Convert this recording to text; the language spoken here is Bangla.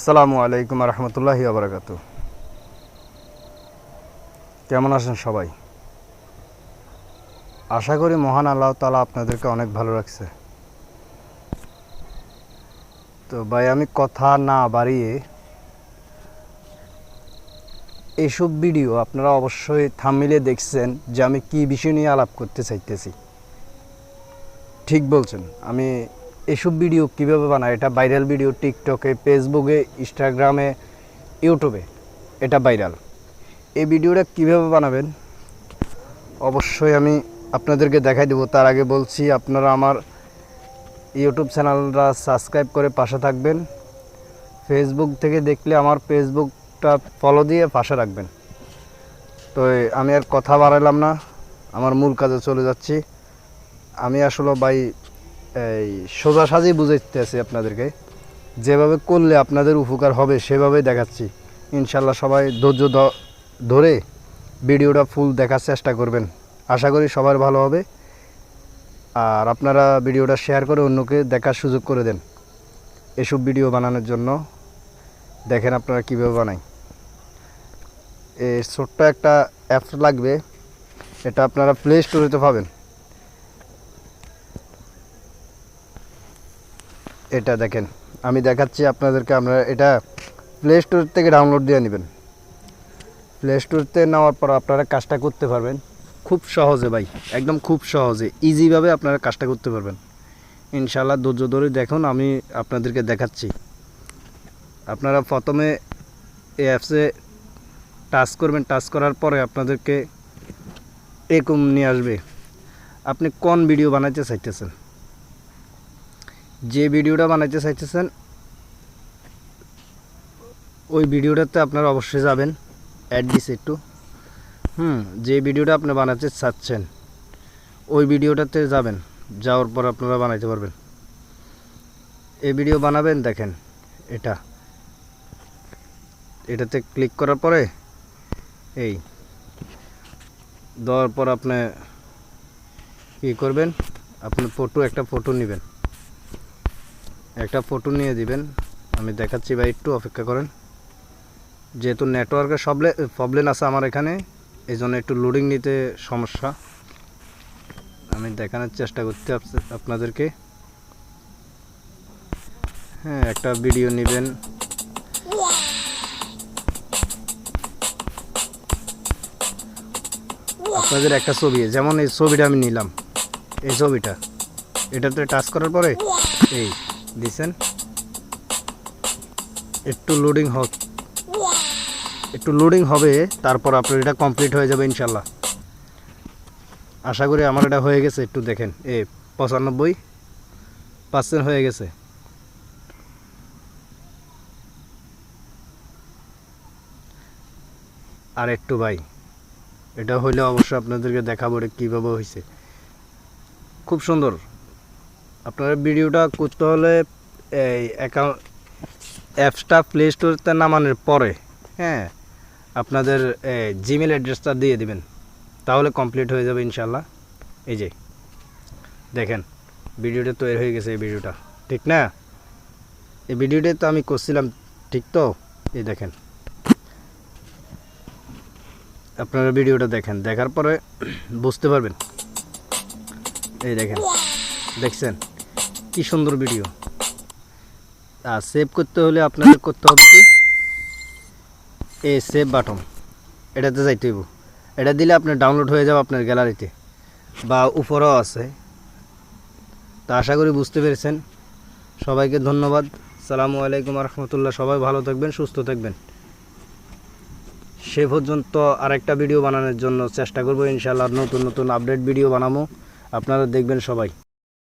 আসসালামু আলাইকুম রহমতুল্লাহি আবরাকাতু। কেমন আছেন সবাই? আশা করি মহান আল্লাহ তালা আপনাদেরকে অনেক ভালো রাখছে। তো ভাই, আমি কথা না বাড়িয়ে এইসব ভিডিও আপনারা অবশ্যই থামিলে দেখছেন যে আমি কি বিষয় নিয়ে আলাপ করতে চাইতেছি। ঠিক বলছেন, আমি এসব ভিডিও কীভাবে বানায়? এটা ভাইরাল ভিডিও টিকটকে ফেসবুকে ইনস্টাগ্রামে ইউটিউবে এটা ভাইরাল এই ভিডিওটা কীভাবে বানাবেন? অবশ্যই আমি আপনাদেরকে দেখাই দেবো। তার আগে বলছি, আপনারা আমার ইউটিউব চ্যানেলটা সাবস্ক্রাইব করে পাশে থাকবেন। ফেসবুক থেকে দেখলে আমার ফেসবুকটা ফলো দিয়ে পাশে রাখবেন। তো আমি আর কথা বাড়ালাম না। আমার মূল কাজে চলে যাচ্ছি। আমি আসলে ভাই এই সোজা সাজি বুঝাইতেছি আপনাদেরকে। যেভাবে করলে আপনাদের উপকার হবে, সেভাবেই দেখাচ্ছি। ইনশাল্লাহ সবাই ধৈর্য ধরে ভিডিওটা ফুল দেখার চেষ্টা করবেন। আশা করি সবার ভালো হবে। আর আপনারা ভিডিওটা শেয়ার করে অন্যকে দেখার সুযোগ করে দেন। এসব ভিডিও বানানোর জন্য। দেখেন আপনারা কীভাবে বানাই। এই ছোট্ট একটা অ্যাপস লাগবে। এটা আপনারা প্লে স্টোরেতে পাবেন। এটা দেখেন। আমি দেখাচ্ছি আপনাদেরকে, আমরা এটা প্লে স্টোর থেকে ডাউনলোড দিয়ে নেবেন। প্লে স্টোরতে নেওয়ার পর আপনারা কাজটা করতে পারবেন। খুব সহজে ভাই, একদম খুব সহজে ইজিভাবে আপনারা কাজটা করতে পারবেন। ইনশাল্লাহ ধৈর্য ধরে দেখুন, আমি আপনাদেরকে দেখাচ্ছি। আপনারা প্রথমে এই অ্যাপসে টাচ করবেন। টাচ করার পরে আপনাদেরকে এরকম নিয়ে আসবে। আপনি কোন ভিডিও বানাইতে চাইতেছেন? যে ভিডিওটা বানাইতে চাইতেছেন, ওই ভিডিওটাতে আপনারা অবশ্যই যাবেন অ্যাড একটু হুম, যে ভিডিওটা আপনি বানাতে চাচ্ছেন, ওই ভিডিওটাতে যাবেন, যাওয়ার পর আপনারা বানাইতে পারবেন। এই ভিডিও বানাবেন, দেখেন, এটা। এটাতে ক্লিক করার পরে, এই, দেওয়ার পর আপনি কী করবেন, আপনি ফটো একটা ফটো নেবেন। একটা ফটো নিয়ে দিবেন। আমি দেখাচ্ছি ভাই, একটু অপেক্ষা করেন। যেহেতু নেটওয়ার্কের সবলে প্রবলেম আছে আমার এখানে এই জন্য একটু লোডিং নিতে সমস্যা। আমি দেখানোর চেষ্টা করতে আপনাদেরকে। হ্যাঁ একটা ভিডিও নেবেন। আপনাদের একটা ছবি, যেমন এই ছবিটা আমি নিলাম। এই ছবিটা, এটাতে টাচ করার পরে, এই। দিছেন একটু লোডিং হোক। একটু লোডিং হবে, তারপর আপনার এটা কমপ্লিট হয়ে যাবে ইনশাল্লাহ। আশা করি আমার এটা হয়ে গেছে, একটু দেখেন। এ, পঁচানব্বই পার্সেন্ট হয়ে গেছে। আর একটু ভাই, এটা হইলে অবশ্যই আপনাদেরকে দেখাবো এটা কীভাবে হয়েছে খুব সুন্দর। আপনারা ভিডিওটা করতে হলে এই অ্যাকাউন্ট অ্যাপসটা প্লে স্টোরতে নামানোর পরে হ্যাঁ আপনাদের জিমেল অ্যাড্রেসটা দিয়ে দিবেন। তাহলে কমপ্লিট হয়ে যাবে ইনশাল্লাহ এই যে, দেখেন, ভিডিওটা তৈরি হয়ে গেছে এই ভিডিওটা। ঠিক না? এই ভিডিওটাই তো আমি করছিলাম, ঠিক তো? এই দেখেন। আপনারা ভিডিওটা দেখেন, দেখার পরে বুঝতে পারবেন। এই দেখেন, দেখছেন? কি সুন্দর ভিডিও আর সেভ করতে হলে আপনাদের করতে হবে কি? এ সেভ বাটন এটাতে যাইতে হইব। এটা দিলে আপনার ডাউনলোড হয়ে যাবে আপনার গ্যালারিতে বা উপরেও আছে। তা আশা করি বুঝতে পেরেছেন। সবাইকে ধন্যবাদ। সালামু আলাইকুম রহমতুল্লাহ। সবাই ভালো থাকবেন, সুস্থ থাকবেন। সে পর্যন্ত আরেকটা ভিডিও বানানোর জন্য চেষ্টা করব, ইনশাআল্লাহ নতুন নতুন আপডেট ভিডিও বানাবো। আপনারা দেখবেন সবাই।